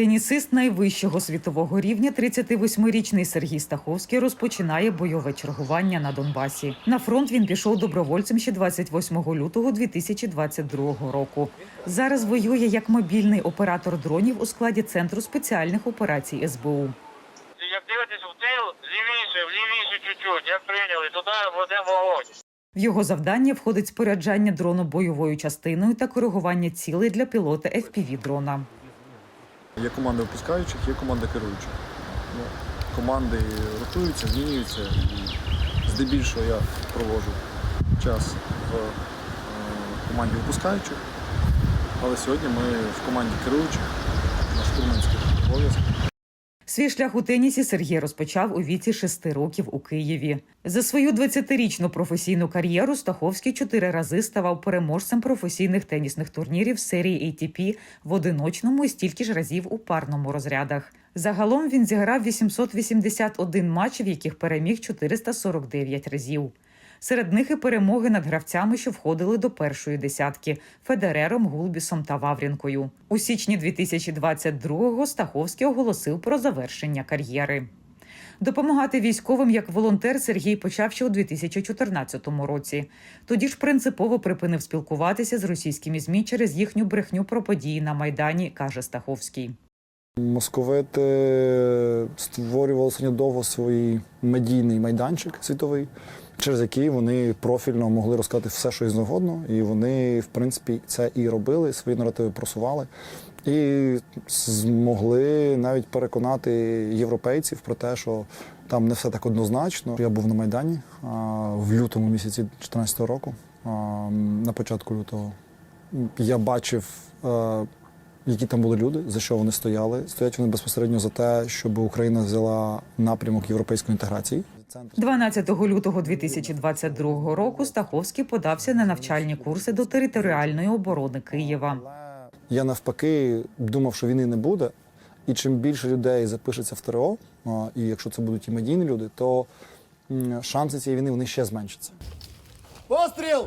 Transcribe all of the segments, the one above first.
Тенісист найвищого світового рівня, 38-річний Сергій Стаховський, розпочинає бойове чергування на Донбасі. На фронт він пішов добровольцем ще 28 лютого 2022 року. Зараз воює як мобільний оператор дронів у складі центру спеціальних операцій СБУ. Як дивитесь в тил, лівіше, влівіше чуть-чуть, як прийняли, туди ведемо вогонь. В його завдання входить споряджання дрону бойовою частиною та коригування цілей для пілота fpv дрона. Є команди випускаючих, є команда керуючих. Ну, команди ротуються, змінюються і здебільшого я проводжу час в е, команді випускаючих, але сьогодні ми в команді керуючих на штурманських обов'язках. Свій шлях у тенісі Сергій розпочав у віці шести років у Києві. За свою 20-річну професійну кар'єру Стаховський чотири рази ставав переможцем професійних тенісних турнірів серії ATP в одиночному і стільки ж разів у парному розрядах. Загалом він зіграв 881 матч, в яких переміг 449 разів. Серед них і перемоги над гравцями, що входили до першої десятки Федерером, Гулбісом та Ваврінкою. У січні 2022-го Стаховський оголосив про завершення кар'єри. Допомагати військовим як волонтер Сергій почав ще у 2014 році. Тоді ж принципово припинив спілкуватися з російськими змі через їхню брехню про події на майдані, каже Стаховський. Московити створювали сьогодні довго свій медійний майданчик світовий, через який вони профільно могли розказати все, що їм завгодно, і вони, в принципі, це і робили, свої наративи просували. І змогли навіть переконати європейців про те, що там не все так однозначно. Я був на Майдані в лютому місяці 2014 року, на початку лютого. Я бачив, е, які там були люди, за що вони стояли. Стоять вони безпосередньо за те, щоб Україна взяла напрямок європейської інтеграції. 12 лютого 2022 року Стаховський подався на навчальні курси до територіальної оборони Києва. Я навпаки думав, що війни не буде. І чим більше людей запишеться в ТРО, і якщо це будуть і медійні люди, то шанси цієї війни вони ще зменшаться. Постріл!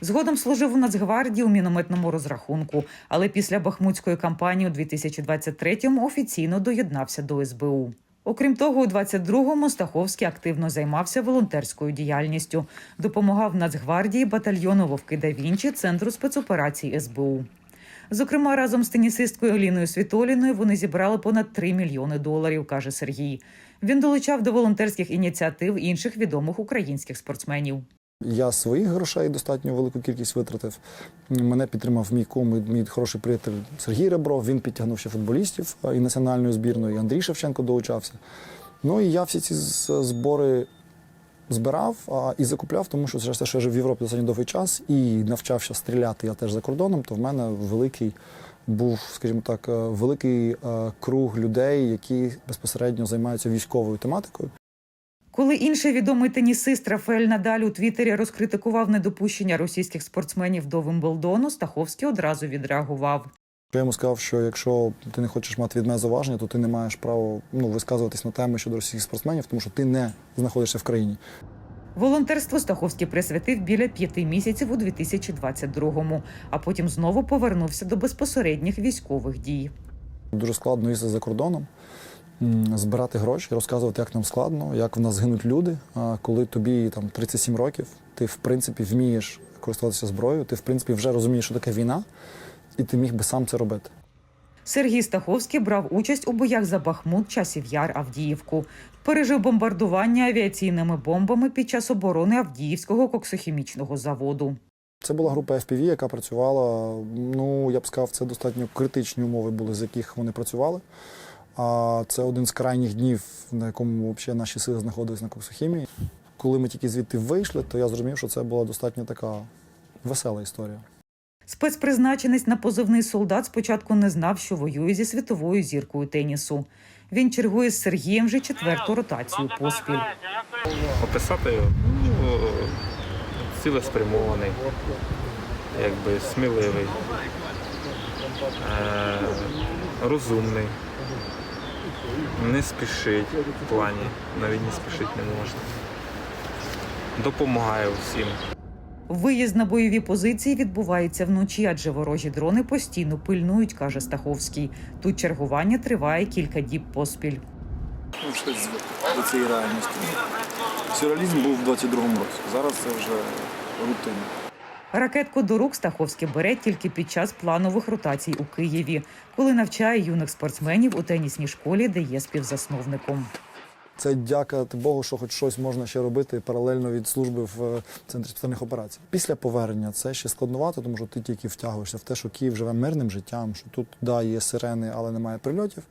Згодом служив у Нацгвардії у мінометному розрахунку, але після Бахмутської кампанії у 2023-му офіційно доєднався до СБУ. Окрім того, у 22-му Стаховський активно займався волонтерською діяльністю, допомагав Нацгвардії батальйону Вовки да Вінчі Центру спецоперацій СБУ. Зокрема, разом з тенісисткою Оліною Світоліною вони зібрали понад 3 мільйони доларів, каже Сергій. Він долучав до волонтерських ініціатив інших відомих українських спортсменів. Я своїх грошей достатньо велику кількість витратив. Мене підтримав мій кум, мій хороший приятель Сергій Ребров. Він підтягнув ще футболістів і національної збірної. і Андрій Шевченко долучався. Ну і я всі ці збори збирав а, і закупляв, тому що що я жив в Європі достатньо довгий час і навчався стріляти я теж за кордоном, то в мене великий був, скажімо так, е, великий е, круг людей, які безпосередньо займаються військовою тематикою. Коли інший відомий тенісист Рафаель Надаль у Твіттері розкритикував недопущення російських спортсменів до Вимблдону, Стаховський одразу відреагував. Я йому сказав, що якщо ти не хочеш мати від мене зауваження, то ти не маєш права ну, висказуватись на теми щодо російських спортсменів, тому що ти не знаходишся в країні. Волонтерство Стаховський присвятив біля п'яти місяців у 2022-му, а потім знову повернувся до безпосередніх військових дій. Дуже складно їздити за кордоном, збирати гроші, розказувати, як нам складно, як в нас гинуть люди. А коли тобі там 37 років, ти в принципі вмієш користуватися зброєю, ти в принципі вже розумієш, що таке війна, і ти міг би сам це робити. Сергій Стаховський брав участь у боях за Бахмут, Часів Яр, Авдіївку. Пережив бомбардування авіаційними бомбами під час оборони Авдіївського коксохімічного заводу. Це була група FPV, яка працювала. Ну я б сказав, це достатньо критичні умови були, з яких вони працювали. А це один з крайніх днів, на якому взагалі наші сили знаходились на Коксохімії. Коли ми тільки звідти вийшли, то я зрозумів, що це була достатньо така весела історія. Спецпризначенець на позивний солдат спочатку не знав, що воює зі світовою зіркою тенісу. Він чергує з Сергієм вже четверту ротацію поспіль. описати ну, цілеспрямований, якби сміливий, е, розумний, не спішить в плані, навіть не спішить не можна. Допомагає всім. Виїзд на бойові позиції відбувається вночі, адже ворожі дрони постійно пильнують, каже Стаховський. Тут чергування триває кілька діб поспіль. Ну, щось до цієї реальності. Сюрреалізм був у 22-му році. Зараз це вже рутина. Ракетку до рук Стаховський бере тільки під час планових ротацій у Києві, коли навчає юних спортсменів у тенісній школі, де є співзасновником. Це дякувати Богу, що хоч щось можна ще робити паралельно від служби в е, центрі спеціальних операцій. Після повернення це ще складновато, тому що ти тільки втягуєшся в те, що Київ живе мирним життям, що тут да, є сирени, але немає прильотів.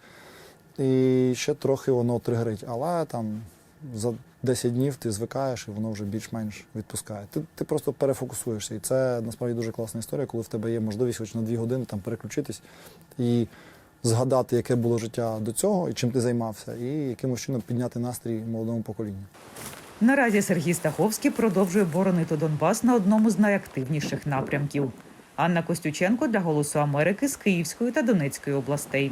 І ще трохи воно тригерить. Але там за 10 днів ти звикаєш і воно вже більш-менш відпускає. Ти, ти просто перефокусуєшся. І це насправді дуже класна історія, коли в тебе є можливість хоч на 2 години там переключитись і згадати, яке було життя до цього, і чим ти займався, і якимось чином підняти настрій молодому поколінню. Наразі Сергій Стаховський продовжує боронити Донбас на одному з найактивніших напрямків. Анна Костюченко для Голосу Америки з Київської та Донецької областей.